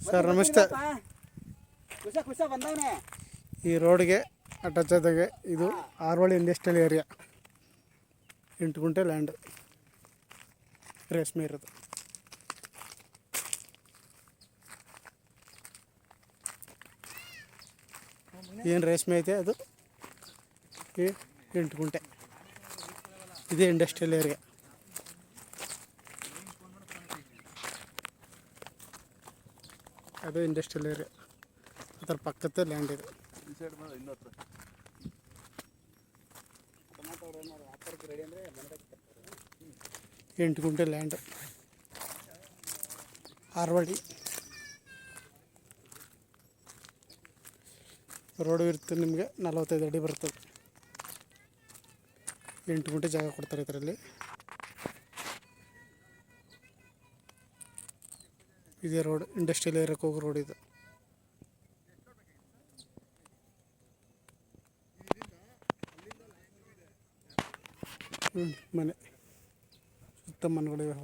Sir ನಮಸ್ತೆ ಖುಷ ಖುಷ ಬಂದವನೆ ಈ ರೋಡ್ಗೆ ಅಟ್ಯಾಚ್ ಆದಾಗೆ ಇದು ಆರ್ವಳ್ಳಿ ಇಂಡಸ್ಟ್ರಿಯಲ್ ಏರಿಯಾ ಎಂಟು ಗುಂಟೆ ಲ್ಯಾಂಡ್ ರೇಷ್ಮೆ ಇರೋದು ಏನು ರೇಷ್ಮೆ ಐತೆ ಅದು ಈ ಎಂಟು ಗುಂಟೆ ಇದೇ ಇಂಡಸ್ಟ್ರಿಯಲ್ ಏರಿಯಾ ಅದು ಇಂಡಸ್ಟ್ರಿಯಲ್ ಏರಿಯಾ ಅದರ ಪಕ್ಕದ ಲ್ಯಾಂಡ್ ಇದೆ. ಎಂಟು ಗುಂಟೆ ಲ್ಯಾಂಡ್ ಆರ್ವಾಡಿ. ರೋಡು ಇರುತ್ತೆ ನಿಮಗೆ ನಲವತ್ತೈದು ಅಡಿ ಬರ್ತದೆ. ಎಂಟು ಗುಂಟೆ ಜಾಗ ಕೊಡ್ತಾರೆ ಇದರಲ್ಲಿ. ಇದೇ ರೋಡ್ ಇಂಡಸ್ಟ್ರಿಯಲ್ ಏರಿಯಾಕ್ಕೆ ಹೋಗೋ ರೋಡ್ ಇದು. ಹ್ಞೂ ಮನೆ. ಸುತ್ತ ಮನೆಗಳಿವೆ